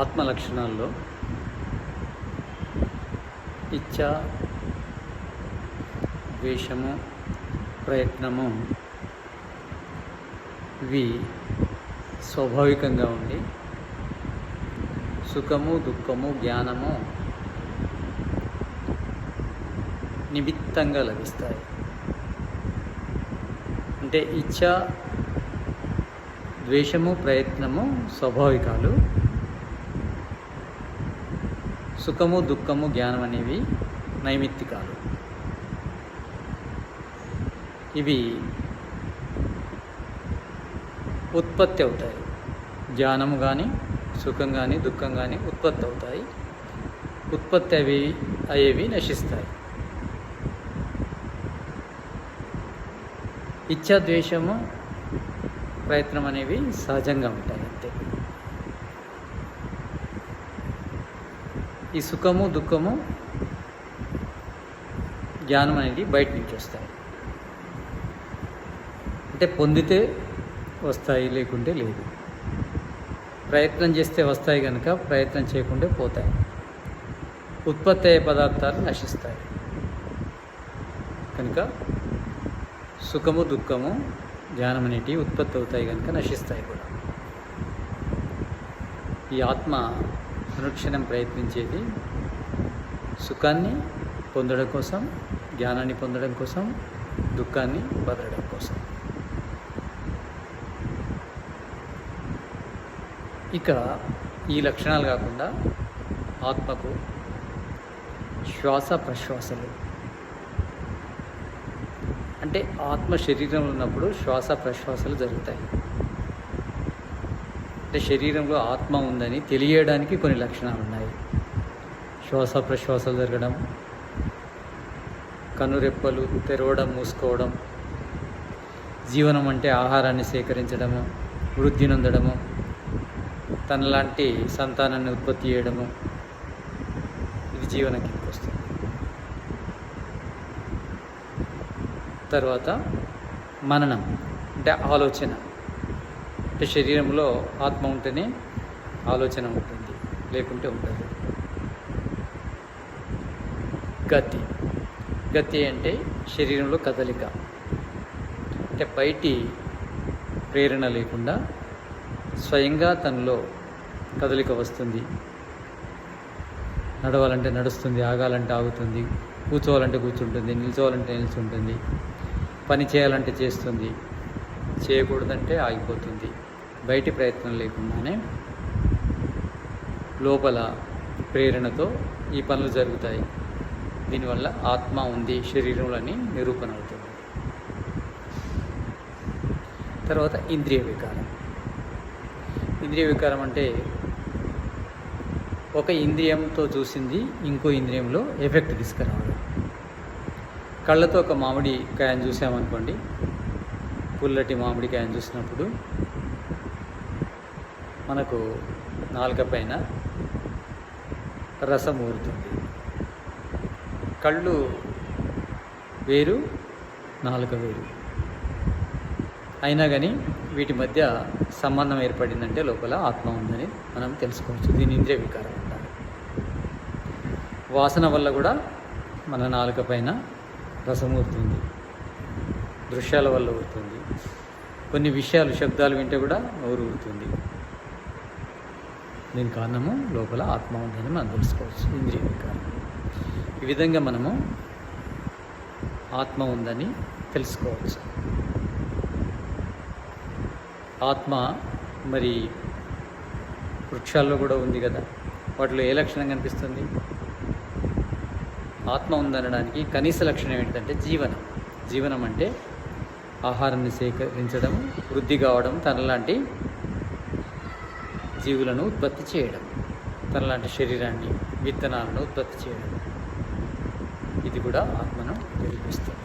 ఆత్మ లక్షణాల్లో ఇచ్చ ద్వేషము ప్రయత్నము ఇవి స్వాభావికంగా ఉండి సుఖము దుఃఖము జ్ఞానము నిమిత్తంగా లభిస్తాయి. అంటే ఇచ్చ ద్వేషము ప్రయత్నము స్వాభావికాలు సుఖము దుఃఖము జ్ఞానం అనేవి నైమిత్తికాలు. ఇవి ఉత్పత్తి అవుతాయి. జ్ఞానము కానీ సుఖం కానీ దుఃఖం కానీ ఉత్పత్తి అవుతాయి. ఉత్పత్తి అవి అయ్యేవి నశిస్తాయి. ఇచ్చా ద్వేషము ప్రయత్నం అనేవి సహజంగా ఉంటాయి. ఈ సుఖము దుఃఖము జ్ఞానం అనేది బయట నుంచి వస్తాయి. అంటే పొందితే వస్తాయి లేకుంటే లేదు. ప్రయత్నం చేస్తే వస్తాయి కనుక ప్రయత్నం చేయకుంటే పోతాయి. ఉత్పత్తి అయ్యే పదార్థాలు నశిస్తాయి. కనుక సుఖము దుఃఖము జ్ఞానం అనేటివి ఉత్పత్తి అవుతాయి కనుక నశిస్తాయి కూడా. ఈ ఆత్మ అనుక్షణం ప్రయత్నించేది. సుఖాన్ని పొందడం కోసం జ్ఞానాన్ని పొందడం కోసం దుఃఖాన్ని వదలడం కోసం. ఇక ఈ లక్షణాలు కాకుండా ఆత్మకు శ్వాస ప్రశ్వాసలు. అంటే ఆత్మ శరీరంలో ఉన్నప్పుడు శ్వాస ప్రశ్వాసలు జరుగుతాయి. అంటే శరీరంలో ఆత్మ ఉందని తెలియడానికి కొన్ని లక్షణాలు ఉన్నాయి. శ్వాస ప్రశ్వాసలు జరగడం కనురెప్పలు తెరవడం మూసుకోవడం జీవనం అంటే ఆహారాన్ని సేకరించడము వృద్ధి నొందడము తనలాంటి సంతానాన్ని ఉత్పత్తి చేయడము ఇది జీవనం వస్తుంది. తర్వాత మననం అంటే ఆలోచన. అంటే శరీరంలో ఆత్మ ఉంటేనే ఆలోచన ఉంటుంది లేకుంటే ఉండదు. గతి. గతి అంటే శరీరంలో కదలిక. అంటే బయటి ప్రేరణ లేకుండా స్వయంగా తనలో కదలిక వస్తుంది. నడవాలంటే నడుస్తుంది ఆగాలంటే ఆగుతుంది కూర్చోవాలంటే కూర్చుంటుంది నిల్చోవాలంటే నిల్చుంటుంది పని చేయాలంటే చేస్తుంది చేయకూడదంటే ఆగిపోతుంది. బయటి ప్రయత్నం లేకుండానే లోపల ప్రేరణతో ఈ పనులు జరుగుతాయి. దీనివల్ల ఆత్మ ఉంది శరీరంలో అని నిరూపణ అవుతుంది. తర్వాత ఇంద్రియ వికారం. ఇంద్రియ వికారం అంటే ఒక ఇంద్రియంతో చూసింది ఇంకో ఇంద్రియంలో ఎఫెక్ట్ తీసుకురావడం. కళ్ళతో ఒక మామిడి కాయను చూసామనుకోండి పుల్లటి మామిడి కాయను చూసినప్పుడు మనకు నాలుక పైన రసం ఊరుతుంది. కళ్ళు వేరు నాలుక వేరు. అయినా కానీ వీటి మధ్య సంబంధం ఏర్పడిందంటే లోపల ఆత్మ ఉందని మనం తెలుసుకోవచ్చు. దీని ఇంద్రియ వికారం అంటారు. వాసన వల్ల కూడా మన నాలుక పైన రసం ఊరుతుంది. దృశ్యాల వల్ల ఊరుతుంది. కొన్ని విషయాలు శబ్దాలు వింటే కూడా నోరు ఊరుతుంది. దీని కారణము లోపల ఆత్మ ఉందని మనం తెలుసుకోవచ్చు ఇంద్రియ వికారం. ఈ విధంగా మనము ఆత్మ ఉందని తెలుసుకోవచ్చు. ఆత్మ మరి వృక్షాల్లో కూడా ఉంది కదా వాటిలో ఏ లక్షణం కనిపిస్తుంది? ఆత్మ ఉందనడానికి కనీస లక్షణం ఏంటంటే జీవనం. జీవనం అంటే ఆహారాన్ని సేకరించడం వృద్ధి కావడం తనలాంటి జీవులను ఉత్పత్తి చేయడం తనలాంటి శరీరాన్ని విత్తనాలను ఉత్పత్తి చేయడం. ఇది కూడా ఆత్మను తెలిపిస్తుంది